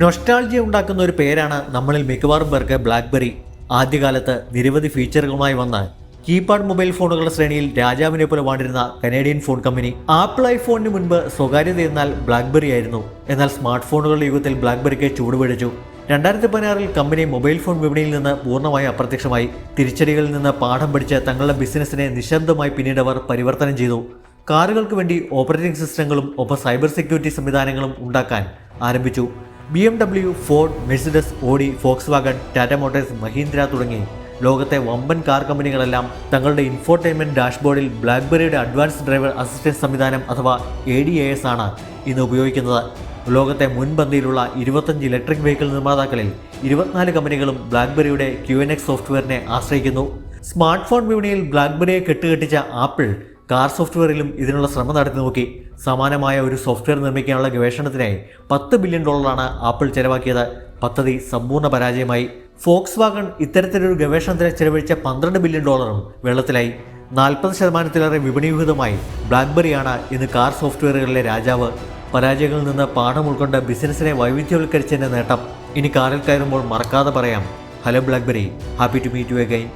Nostalgia ഉണ്ടാക്കുന്ന ഒരു പേരാണ് നമ്മളിൽ മിക്കവാറും പേർക്ക് ബ്ലാക്ക്ബെറി ആദ്യകാലത്ത് നിരവധി ഫീച്ചറുകളുമായി വന്ന കീപാഡ് മൊബൈൽ ഫോണുകളുടെ ശ്രേണിയിൽ രാജാവിനെ പോലെ വാണ്ടിരുന്ന കനേഡിയൻ ഫോൺ കമ്പനി ആപ്പിൾ ഐഫോണിന് മുൻപ് സ്വകാര്യത എന്നാൽ ബ്ലാക്ക്ബെറി ആയിരുന്നു. എന്നാൽ സ്മാർട്ട് ഫോണുകളുടെ യുഗത്തിൽ ബ്ലാക്ക്ബെറിക്ക് ചൂടുപിടിച്ചു രണ്ടായിരത്തി പതിനാറിൽ കമ്പനി മൊബൈൽ ഫോൺ വിപണിയിൽ നിന്ന് പൂർണമായി അപ്രത്യക്ഷമായി. തിരിച്ചടികളിൽ നിന്ന് പാഠം പഠിച്ച് തങ്ങളുടെ ബിസിനസ്സിനെ നിശബ്ദമായി പിന്നീട് അവർ പരിവർത്തനം ചെയ്തു. കാറുകൾക്ക് വേണ്ടി ഓപ്പറേറ്റിംഗ് സിസ്റ്റങ്ങളും ഒപ്പം സൈബർ സെക്യൂരിറ്റി സംവിധാനങ്ങളും ഉണ്ടാക്കാൻ ആരംഭിച്ചു. B M W Ford Mercedes Audi Volkswagen Tata Motors Mahindra തുടങ്ങി ലോകത്തെ വമ്പൻ കാർ കമ്പനികളെല്ലാം തങ്ങളുടെ ഇൻഫോർടൈൻമെന്റ് ഡാഷ്ബോർഡിൽ ബ്ലാക്ക്ബെറിയുടെ അഡ്വാൻസ് ഡ്രൈവർ അസിസ്റ്റൻസ് സംവിധാനം അഥവാ എ ഡി എ എസ് ആണ് ഇന്ന് ഉപയോഗിക്കുന്നത്. ലോകത്തെ മുൻപന്തിയിലുള്ള ഇരുപത്തഞ്ച് ഇലക്ട്രിക് വെഹിക്കിൾ നിർമ്മാതാക്കളിൽ ഇരുപത്തിനാല് കമ്പനികളും ബ്ലാക്ക്ബെറിയുടെ ക്യു എൻ എക്സ് സോഫ്റ്റ്വെയറിനെ ആശ്രയിക്കുന്നു. സ്മാർട്ട് ഫോൺ വിപണിയിൽ ബ്ലാക്ക്ബെറിയെ കെട്ടുകെട്ടിച്ച ആപ്പിൾ കാർ സോഫ്റ്റ്വെയറിലും ഇതിനുള്ള ശ്രമം നടത്തി നോക്കി. സമാനമായ ഒരു സോഫ്റ്റ്വെയർ നിർമ്മിക്കാനുള്ള ഗവേഷണത്തിനായി പത്ത് ബില്യൺ ഡോളറാണ് ആപ്പിൾ ചെലവാക്കിയത്. പദ്ധതി സമ്പൂർണ പരാജയമായി. ഫോക്സ് വാഗൺ ഇത്തരത്തിലൊരു ഗവേഷണത്തിന് ചെലവഴിച്ച പന്ത്രണ്ട് ബില്യൺ ഡോളറും വെള്ളത്തിലായി. നാൽപ്പത് ശതമാനത്തിലേറെ വിപണിവിഹിതമായി ബ്ലാക്ക്ബെറിയാണ് ഇന്ന് കാർ സോഫ്റ്റ്വെയറുകളിലെ രാജാവ്. പരാജയങ്ങളിൽ നിന്ന് പാഠം ഉൾക്കൊണ്ട് ബിസിനസ്സിനെ വൈവിധ്യവൽക്കരിച്ചതിന്റെ നേട്ടം. ഇനി കാറിൽ കയറുമ്പോൾ മറക്കാതെ പറയാം. Hello BlackBerry. Happy to meet you again.